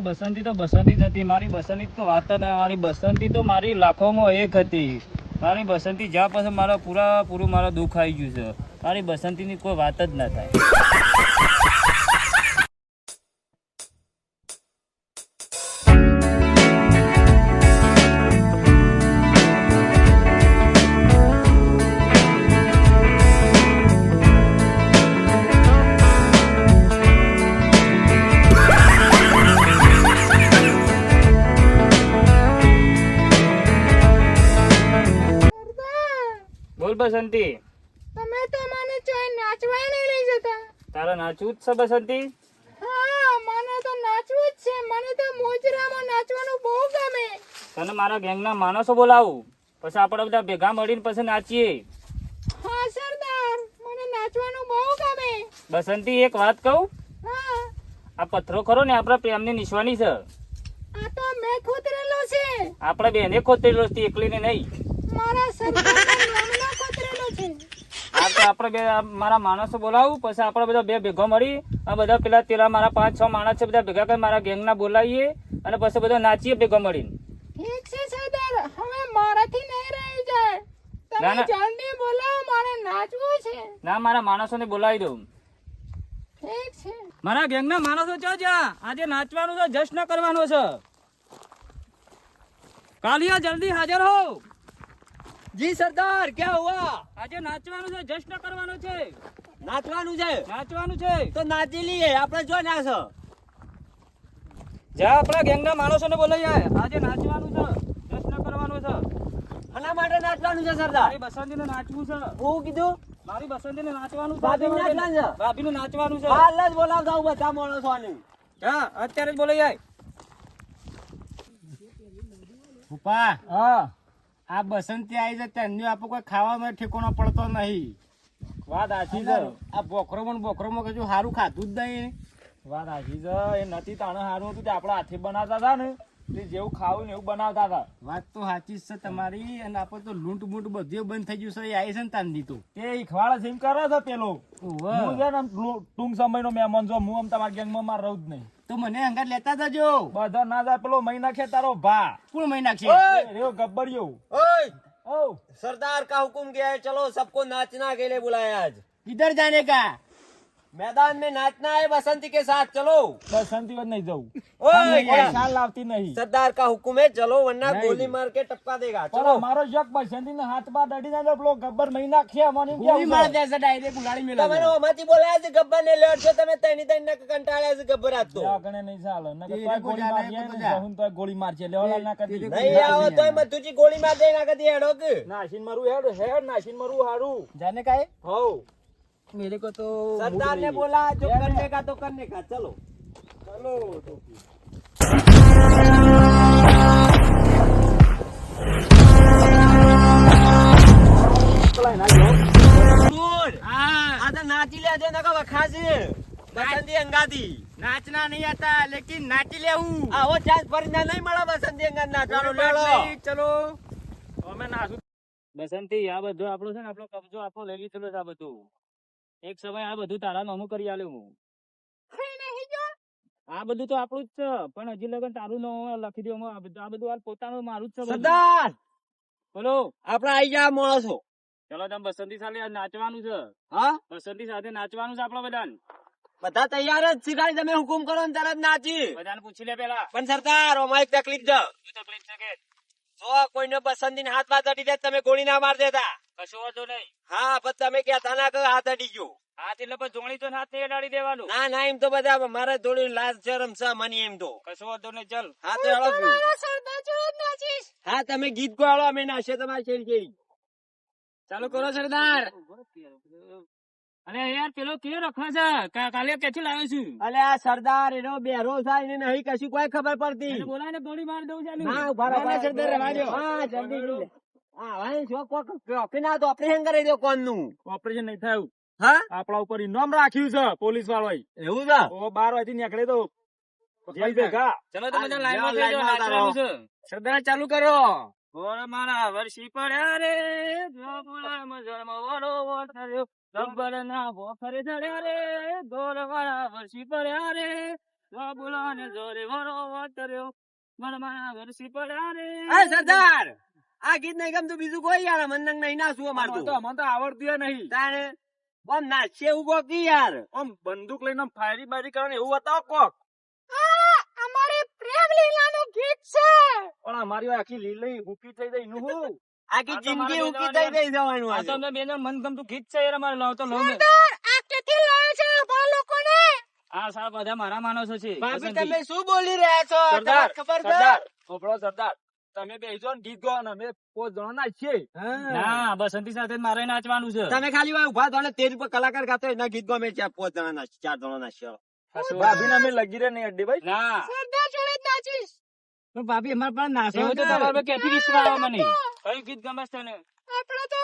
મારી બસંતી તો બસંતી જ હતી. મારી બસંતી તો વાત જ મારી બસંતી તો મારી લાખોમાં એક હતી. મારી બસંતી જ્યાં પછી મારા પૂરા પૂરું મારા દુઃખ આવી ગયું છે. મારી બસંતીની કોઈ વાત જ ના થાય. બોલ બસંતી તમે તો મને ચોય નાચવા નહીં લઈ જતા. તારા નાચવું જ છે બસંતી હા મને તો નાચવું જ છે. મને તો મોજરામાં નાચવાનું બહુ ગમે. તને મારા ગેંગના માણસો બોલાવું. પછી આપણે બધા ભેગા મળીને પછી નાચીએ. હા સરદાર. મને નાચવાનું બહુ ગમે. બસંતી એક વાત કહું? હા. આ પથરો ખરો ને આપણા પ્રેમની નિશ્વાની છે. આ તો મેં ખોતરેલો છે. આપણે બેને ખોતરેલો છે એકલીને નહીં. મારા સરદારના નામનો ખોતરેલો છે આ તો આપણે બે મારા માણસો બોલાવું પછી આપણે બધા બે ભેગો મળી આ બધા પેલા તેલા મારા પાંચ છ માણસ છે બધા ભેગા કરી મારા ગેંગના બોલાવીએ અને પછી બધા નાચીએ ભેગો મળીને. ઠીક છે સરદાર હવે મારાથી નહીં રહી જાય. તમે જલ્દી બોલાવો મારે નાચવું છે. ના મારા માણસોને બોલાવી દઉં. ઠીક છે. મારા ગેંગના માણસો છે જ્યાં? આજે નાચવાનું છે જશ્ન કરવાનો છે. કાલિયા જલ્દી હાજર હો જી સરદાર ક્યાં હુઆ આજે નાચવાનું છે જશ્ન કરવાનો છે. નાચવાનું છે? નાચવાનું છે. તો નાચી લઈએ આપણે જો નાચ જ્યાં આપણા ગેંગના માણસોને જાય આજે નાચવાનું છે જશ્ન કરવાનું છે. આના માટે નાચવાનું છે સરદાર. મારી બસંતીને નાચવું છે. હું કીધું? મારી બસંતીને નાચવાનું છે ભાભી નાચવાનું છે? ભાભીને નાચવાનું છે. હાલ જ બોલાવતા હું બધા માણસો ને હા અત્યારે જ આય. ઉપા હા. આ બસંતી આવી જાય ત્યાંની આપો કોઈ ખાવામાં ઠેકોનો પડતો નહીં. વાત આછી છે. આ બોકરો બોકરોમાં બોકરોમાં કજુ સારું ખાધું જ નહીં. વાત આછી છે. એ નથી તાણે સારું હતું આપણા હાથે બનાવતા હતા ને. જેવું ખાવું ને એવું બનાવતા હતા. વાત તો સાચી છે તમારી અને આપણે તો લૂંટ મૂંટ બધું બંધ થઈ ગયું છે એ આવી છે ને તાન દીધું તે ઈખવાડા સિમ કરે છે પેલો. હું છે ને ટૂંક સમયનો મહેમાન છો હું આમ તમારા ગેંગમાં માં રહું જ નહીં. તો મને હંગાત લેતા જજો. બધા ના જાય પેલો મહિના છે તારો ભા. કોણ મહિના છે રેવો ગબ્બરિયો. ઓય! સરદાર કા હુકુમ ગયા ચલો સબકો નાચના કે લે બુલાયા આજ. કિધર જાને કા मैदान में नाचना है बसंती के साथ चलो બસંતી વધ નહીં જવું ओए કોઈ क्या? ખ્યાલ લાવતી નહીં सरदार का हुक्म है चलो वरना नहीं। गोली मार के टपका देगा પણ चलो મારો શક બસંતી ના હાથ બાર અડી ના જાય પેલો ગબ્બર મહિના ખે મને એમ ગોળી કેવું માર છે? દેશે ડાયરેક્ટ ઉલાડી મેલા તમે ઓમાંથી બોલાયા છે ગબ્બર ને લેટ છો તમે તૈની તૈની કંટાળ્યા છે ગબ્બર આજ તો ત્યાં કણે નહીં ચાલે નકર એ તોય લોકો ગોળી જાણે મારીએ એ ને બધા. જહુન તોય ગોળી મારશે લેવાલાલ ના કરી નહીં આવો તોય મધુજી ગોળી માર દે ના કદી હેડો કે નાશીન મારું હેડ હેડ નાશીન મારું હારું જાને કા હો મેરે કો તો सरदार ने बोला जो करने का तो करने का चलो ચલો તો આ તો નાચી લેજે ને કે વખાશે બસંતી અંગાતી નાચના નહીં આતા લેકિન નાચી લેવું આવો ચાન્સ ફરીને નહીં મળે બસંતી અંગાત નાચવાનો લેડો ચલો અમે નાસું બસંતી આ બધું આપણું છે ને આપણો કબજો આપણો લઈ લીધેલો છે આ બધું એક સમય આ બધું તારા નામું કરી આલ્યું હું. આ બધું તો આપણું જ છે પણ હજી લગન તારું નામ લખી દઉં આ બધું આ બધું પોતાનું મારું જ છે સરદાર! બોલો. આપણે આઈ ગયા માણસો ચલો તમે બસંતી સાથે નાચવાનું છે. હા? બસંતી સાથે નાચવાનું છે આપણા બધાને. બધા તૈયાર જ શીખાડી તમે હુકુમ કરો ને તરત નાચી. બધાને પૂછી લે પેલા. પણ સરદાર ઓમાં એક તકલીફ છે. તકલીફ છે કે? જો કોઈને પસંદી હાથમાં દે તમે ગોળી ના માર દેતા. કશો વાંધો નહીં. હા પણ તમે કહેતા ના કે હાથ અડી ગયો. હાથ એટલે પછી જોણી તો હાથ નહીં અડાડી દેવાનું. ના ના એમ તો બધા મારે થોડી લાજ શરમ છે મને એમ તો. કશો વાંધો નહીં ચાલ. હા તો હેડો કે. મારા સરદાર જોડે જ નાચીશ હા તમે ગીત ગાળો અમે નાશે તમારી શેરી શેરી ચાલુ કરો સરદાર. અરે યાર પેલો કેવો રખો છે? કાલે કેથી લાવ્યો છું? અલે આ સરદાર એનો બેરો થાય એને નહીં કશું કોઈ ખબર પડતી. એને બોલાવીને ગોળી માર દઉં ચાલુ ના ના, ના. સરદાર, રહેવા હા જલ્દી ઓપરેશન કરી દો કોણનું ઓપરેશન નહીં થયું હા? આપણા ઉપર ઇનામ રાખ્યું છે પોલીસ વાળો એવું છે? ઓ બાર વાગે નીકળે તો ચલો કરો. મારા વર્ષી પડ્યા રે. ગબ્બર ના ભોખરે ચડ્યા રે ગોળ મારા વર્ષી પડ્યા રે. જો ને જોરે વરો વતર્યો મનમાં વરસી પડ્યા રે. સરદાર! આ ગીત નહીં ગમતું બીજું કોઈ યાર મને નહીં ના શું મારતું તો અમને તો આવડતું નહીં. તારે આમ નાચશે એવું કોક કી યાર. આમ બંદૂક લઈને ફાયરી બારી કરવાનું એવું બતાવો કોક. આ અમારી પ્રેમ લીલાનું ગીત છે. પણ અમારી આખી લીલી હુકી થઈ ગઈ નું હું? આખી જિંદગી ઉકી થઈ થઈ જવાનું આ. તો અમે મન ગમતું ગીત છે યાર અમારે લાવ તો લઉં ને. આ કેથી લાવે છે બા લોકોને? આ સાહેબ બધા મારા માણસો છે. ભાભી તમે શું બોલી રહ્યા છો? સરદાર તમને ખબર છે? સરદાર સરદાર. તમે બે જો ગીત ને અમે પોત જણા નાચીએ હા. ના બસંતી સાથે મારે નાચવાનું છે. તમે ખાલી વાર ઊભા થો ને તેજ ઉપર કલાકાર ગાતો એના ગીત ગમે ચાર પાંચ જણા નાચ ચાર જણા નાચ્યો. ભાભી અમે લગી રે નહીં અડ્ડી ભાઈ? ના. સરદાર જોડે નાચીશ. પણ ભાભી અમારે પણ એવું તો તમારે પર ક્યાંથી વિશ્વાસ મને? કયું ગીત ગમે છે તને? આપણે તો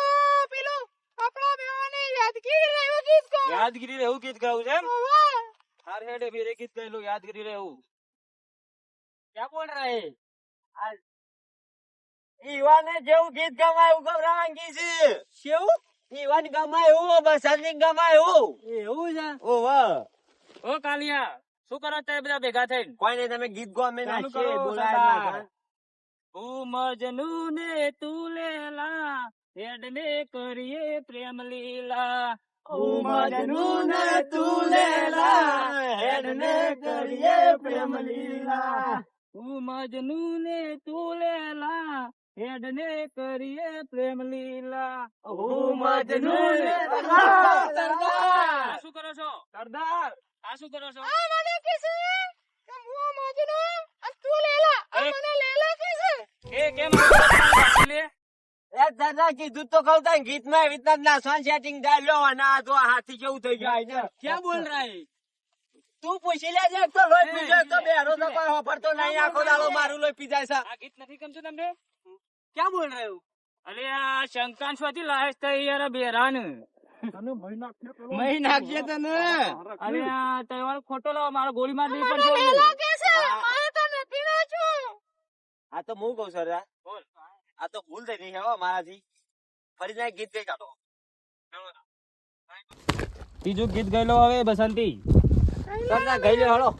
પેલું આપણા બેવાને યાદગીરી રહ્યું ગીત. યાદગીરી ગાવું છે એમ. હાર હેડે ગીત ગયેલું યાદગીરી રહેવું ક્યાં બોલ રહા? હે આ ઈવાને જેવું ગીત ગમાયું ગભરાવાંગી છે. કેવું? ઈવાન ગમાયું બસંતી ગમાય એવું. છે? ઓ વાહ ઓ કાલિયા શું કરો તમે બધા ભેગા થઈને? કોઈ નહીં તમે ગીત ગો અમે કરો, બોલાય. તું મજનુ ને તું લેલા હેડ ને કરીએ પ્રેમ લીલા. તું મજનુ ને તું લેલા, હેડ ને કરીએ પ્રેમ લીલા. તું મજનુ ને તું લેલા હેડ ને કરીએ પ્રેમ લીલા. હું મજનુ સરદાર. શું કરો છો? સરદાર. આ શું કરો છો? આ મને કે છે કે હું મજનુ? અને તું લેલા. આ મને લેલા કે છે? એ કેમ લે? એ દાદા કીધું તો કહું તાન ગીતમાં એવી રીતના નાચવાનું setting થાય. લ્યો અને આ તો હાથી કેવું થઈ ગયું છે. ક્યાં બોલ રહા હે? તું પૂછી લેજે તો લોહી પી તો બેરો તો કોઈ હોફરતો નહીં. આખો દાડો મારું લોહી પીજાય છે. આ ગીત નથી ગમતું તમને? ક્યાં બોલ રહ્યો? અરે આ શંકાન સ્વાથી લાયસ થઈ યાર બેરાન. તને મહી નાખજે તને? અરે આ તહેવાર ખોટો લાવો મારો ગોળી માર નથી નાચવું. આ તો હું કઉ સર બોલ. આ તો ભૂલ થઈ ગઈ હે હો મારાથી. ફરી જાય ગીત ગઈ કાઢો. બીજું ગીત ગયેલો હવે બસંતી. સરદાર ગઈ લે. હળો.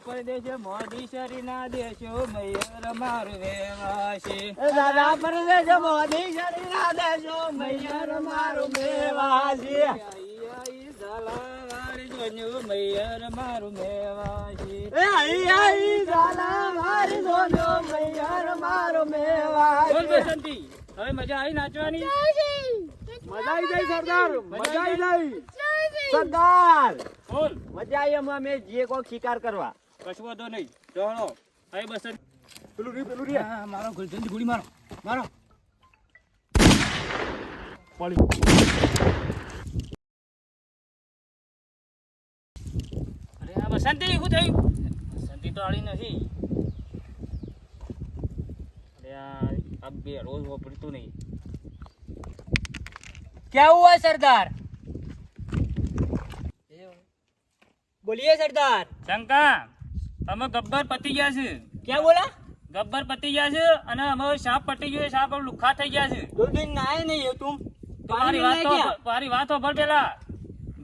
પરદેશ મોદી શરી ના દેશો મૈયર મારું મેવાશી. દાદા પરદેશ મોદી શરી ના દેશો મૈયર મારું મેવાસી મૈયર મારું મેવાશી એ આઈ આઈ દાદા મારી દોનો મૈયર મારો બોલ બસંતી હવે મજા આવી નાચવાની? મજા આવી જાય સરદાર મજા આવી સરદાર. બોલ. મજા આવી અમે અમે જે કો શિકાર કરવા. કશું તો નહીં. ચાલો હવે બસંત. પેલું રી પેલું રી હા, મારો ગુલચંદ ગોળી મારો. મારો. અરે સંતિ શું થયું? સંતિ તો આવી નથી. ગબ્બર પતી ગયા છે. ક્યાં બોલા? ગબ્બર પતી ગયા છે અને અમે સાપ પટી ગયો સાપ લુખા થઈ ગયા છે. તું. તમારી વાત તો વાત તો ભર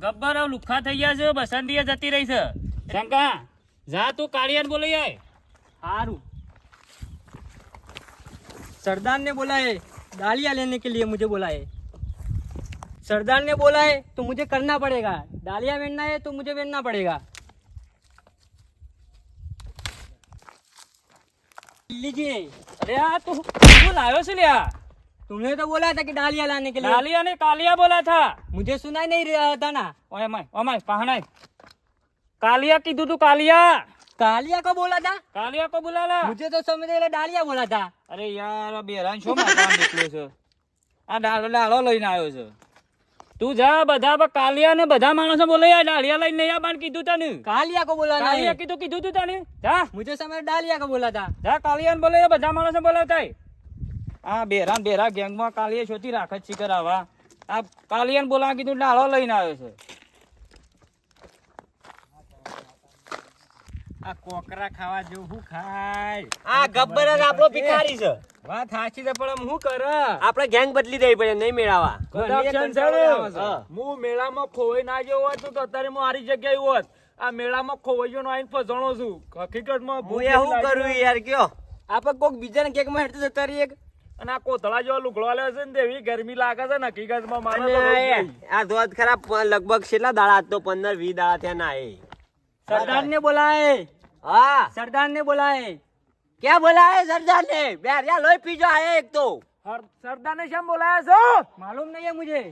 ગબ્બર લુખા થઈ ગયા છે બસંતી જતી રહી છે. શંકા જા તું કાળિયાને બોલી આય हारू सरदार ने बोला है डालिया लेने के लिए मुझे बोला है सरदार ने बोला है तो मुझे करना पड़ेगा डालिया पहनना है तो मुझे पहनना पड़ेगा लीजिए અરે આ તું તું લાવ્યો છે લ્યા तुमने तो बोला था कि डालिया लाने के लिए કાલિયા ને કાલિયા બોલા થા मुझे सुनाई नहीं रहा था ना ઓય માય ઓમાય પહણાય કાલિયા કીધું તું કાલિયા. કાલિયા કો બોલા તા? કાલિયા કો બોલાલા. મુજે તો સમજે એટલે ડાલિયા બોલા તા. અરે યાર બેરાન છો માં નીકળ્યો છે? આ ડાળો ડાળો લઈને આવ્યો છે. તું જા બધા કાલિયા ને બધા માણસો બોલે ડાળિયા લઈને નહીં આવવાનું કીધું તને. કાલિયા કો બોલા કાલિયા કીધું કીધું તું તને? જા. મુજે સમય ડાલિયા કો બોલા તા. જા કાલિયા ને બોલે બધા માણસો બોલાવતા આ બેરા બેરા ગેંગમાં કાલિયા છોતી રાખત શિકર આવા. આ કાલિયા ને બોલાવા કીધું ડાળો લઈને આવ્યો છે. આ કોકરા ખાવા જેવું હું ખાય. આ ગબ્બર જ આપણો ભિખારી છે. વાત સાચી છે પણ આમ શું કરે? આપણે ગેંગ બદલી દેવી પડે નહીં મેળાવા. હું. મેળામાં ખોવાઈ ના ગયો હોત તો અત્યારે હું મારી જગ્યાએ હોત. આ મેળામાં ખોવાઈ ગયો આઈને ફસણો છું. હકીકતમાં હું એ શું કરું યાર કયો? આપણે કોક બીજાને કેકમાં હેડતું જતા રહીએ અને આ કોથળા જેવા લુગડો લે છે ને એવી ગરમી લાગે છે ને હકીકતમાં મારે. આ ધોધ ખરાબ લગભગ કેટલા દાડા તો પંદર વીસ દાડા થયા ના એ. સરદાર ને બોલાય. હા. સરદાર ને બોલાય. ક્યાં બોલાય સરદાર ને બેરિયા લોહી પીજો આયા એક તો. સરદાર ને શેમ બોલાયા છો? માલુમ નહીં હે મુજે.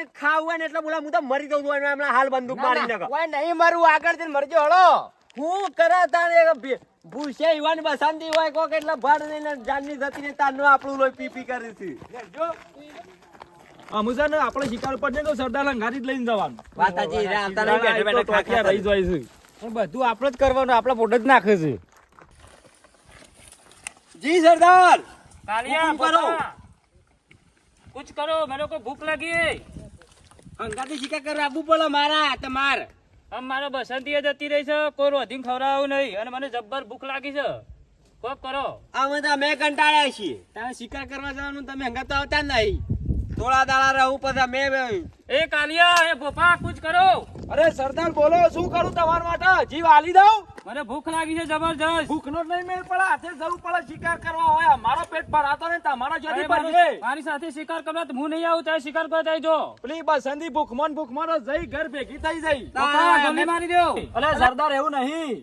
ને ખાવા એટલે બોલા હું તો મરી જઉં છું હમણાં હાલ બંદૂક મારી નહીં મારું આગળ જઈને મરજો હળો. હું કરે તારે? ભૂસે ઈવાન બસાંતી હોય કોક એટલે ભાડ નહીં જાનની જતી ને તારનું આપણું લોહી પી પી કરી છે. અમુસા ને આપણે શિકાર ઉપર જઈએ સરદાર લંઘારી જ લઈને જવાનું. વાત સાચી રે આવતા નહીં બેઠા રહી જાય છે. બધું આપણે જ કરવાનું આપણે પોટ જ નાખે છે. જી સરદાર. કાલિયા કરો. કુછ કરો મેરે કો ભૂખ લાગી. હે અંગાથી શિકાર કર આબુ પડે મારા તમાર. આમ મારે બસંતી જતી રહી છે કોઈ રોધીને ખવડાવું નહીં અને મને જબ્બર ભૂખ લાગી છે. કોક કરો. આ બધા મેં કંટાળ્યા છીએ. તમે શિકાર કરવા જવાનું તમે હંગા તો આવતા નહીં. થોડા દાડા રહું પછી મે એ કાલિયા એ ભોપા કુછ કરો. અરે સરદાર બોલો શું કરું તમાર માટે? જીવ આલી દઉં? મને ભૂખ લાગી છે જબરજસ્ત. ભૂખ નો નહીં મેળ પડે હાથે જરૂર પડે શિકાર કરવા હોય. મારો પેટ ભરાતો ને તમારા જોડી પર મારી સાથે શિકાર કરવા તો હું નહીં આવું ત્યાં શિકાર કરવા ત્યાં જો. બસ બસંતી ભૂખમન ભૂખમન જઈ ઘર ભેગી થઈ જઈ. ગમે મારી દો. અરે સરદાર એવું નહીં.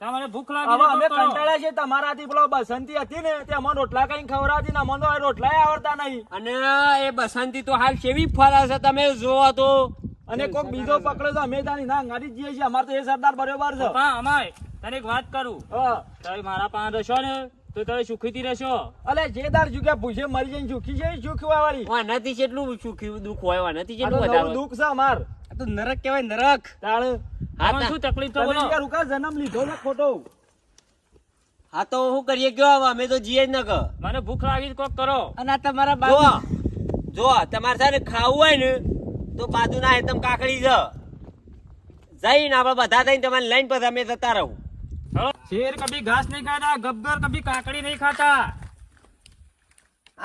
તમારે ભૂખ હવે અમે કંટાળ્યા છે તમારાથી પેલો બસંતી હતી ને તે અમને રોટલા કઈ ખવડાવતી ને અમને રોટલા આવડતા નહીં. અને એ બસંતી તો હાલ કેવી ફરે છે તમે જોવો તો. અને કોક બીજો પકડે તો અમે તાની ના ગાડી જઈએ છીએ. અમારે તો એ સરદાર બરોબર છે. હા અમાય તને એક વાત કરું. હા. તમે મારા પાસે રહેશો ને તો તમે સુખીથી રહેશો. અલે જે દાર ભૂજે મરી જઈને સુખી છે સુખવા વાળી. વાનાથી જેટલું સુખી દુઃખ હોય નથી જેટલું દુઃખ છે અમાર. તો નરક કહેવાય નરક. તાળ. હા શું તકલીફ તો બોલો. રૂકા જન્મ લીધો ને ખોટો. હા તો હું કરીએ? ગયો હવે અમે તો જીએ ન કર મને ભૂખ લાગી કોક કરો. અને તમારા બાજુ જો તમારે સાથે ખાવું હોય ને તો બાજુ ના હેતમ કાકડી જ. જઈને આપણે બધા થઈને તમારે લઈને પછી અમે જતા રહું. શેર કભી ઘાસ નહીં ખાતા ગબ્બર કભી કાકડી નહીં ખાતા.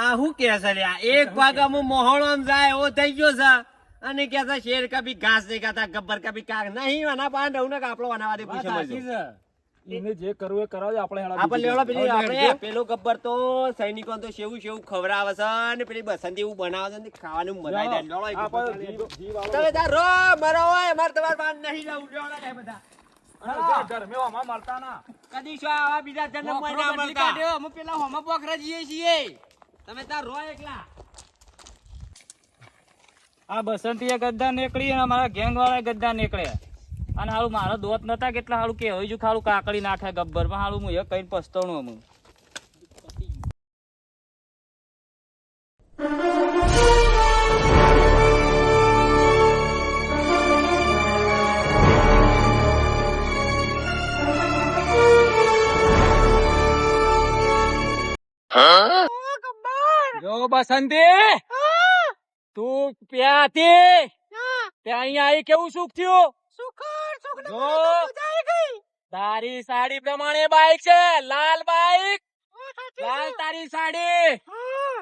આ હું કે છે એક ભાગ અમુક મોહણો જાય એવો થઈ ગયો છે. અને કે છે? શેર કભી ઘાસ નહીં ખાતા ગબ્બર કભી કાક નહીં વના પાન રહું ને કે આપણો વનાવા દે પૂછે મળજો એને જે કરવું એ કરાવજો આપણે હેડા આપણે લેવડો પેલી આપણે પેલો ગબ્બર તો સૈનિકો તો શેવું શેવું ખવરાવે છે અને પેલી બસંતી એવું બનાવે છે ને ખાવાનું મજા આવી જાય. લેવડો. તમે તાર રો મરો હોય અમારે તમારે પાન નહીં જવું. લેવડા કાંઈ બધા. અને જે ગરમીઓ આમાં મળતા ના. કદી શું આવા બીજા જન્મ મળતા? અમે પેલા હોમા પોખરા જઈએ છીએ. તમે તાર રો એકલા. આ બસંતી એ ગદ્દા નીકળી અને મારા ગેંગ વાળા ગદ્દા નીકળ્યા. અને હાલું મારા દોત નતા કેટલા હાલું કે હજુ ખાલું કાકડી નાખે ગબ્બરમાં હાલું હું એ કઈ પસ્તાણું અમું જો બસંતી! પ્યાતી ત્યાં અહીંયા આવી કેવું સુખ થયું? તારી સાડી પ્રમાણે બાઈક છે લાલ બાઈક. લાલ તારી સાડી.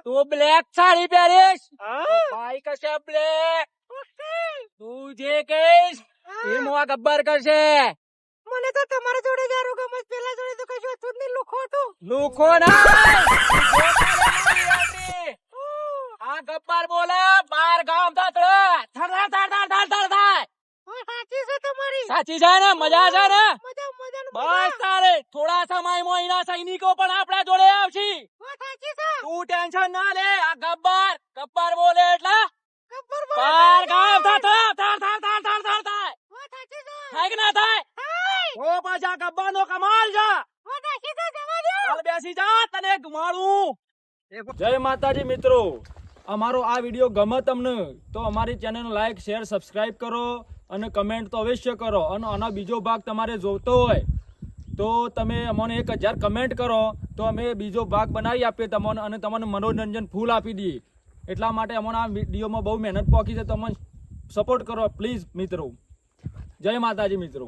તું બ્લેક સાડી પહેરીશ. બાઈક હશે બ્લેક. તું જે કહીશ એ મોવા ગબ્બર કરશે. મને તો તમારા જોડે જારું ગમે પેલા જોડે તો કશું હતું જ નહીં લુખો હતું. લુખો આ ગબ્બર બોલે બાર ગામ થતડે થર થર થર થર થર થાય સાચી છે તમારી. સાચી છે ને? મજા છે ને? બસ તારે. થોડા સમયમાં એના સૈનિકો પણ આપણા જોડે આવશે. હા, તું ટેન્શન ના લે આ ગબ્બર. ગબ્બર બોલે એટલે? બાર ગામ થતડે થર થર થર થર થર થાય થાય કે ના થાય. ઓ પાછા ગબ્બર નો કમાલ છે. બેસી જા તને ગુમાડું જય માતાજી મિત્રો. અમારો આ વીડિયો ગમે તમને તો અમારી ચેનલ લાઈક શેર સબસ્ક્રાઈબ કરો અને કમેન્ટ તો અવશ્ય કરો. અને આનો બીજો ભાગ તમારે જોતો હોય તો તમે અમને એક હજાર કમેન્ટ કરો તો અમે બીજો ભાગ બનાવી આપીએ તમને અને તમને મનોરંજન ફૂલ આપી દઈએ. એટલા માટે અમને આ વિડીયોમાં બહુ મહેનત પોકી છે. તમે સપોર્ટ કરો પ્લીઝ મિત્રો. જય માતાજી, મિત્રો.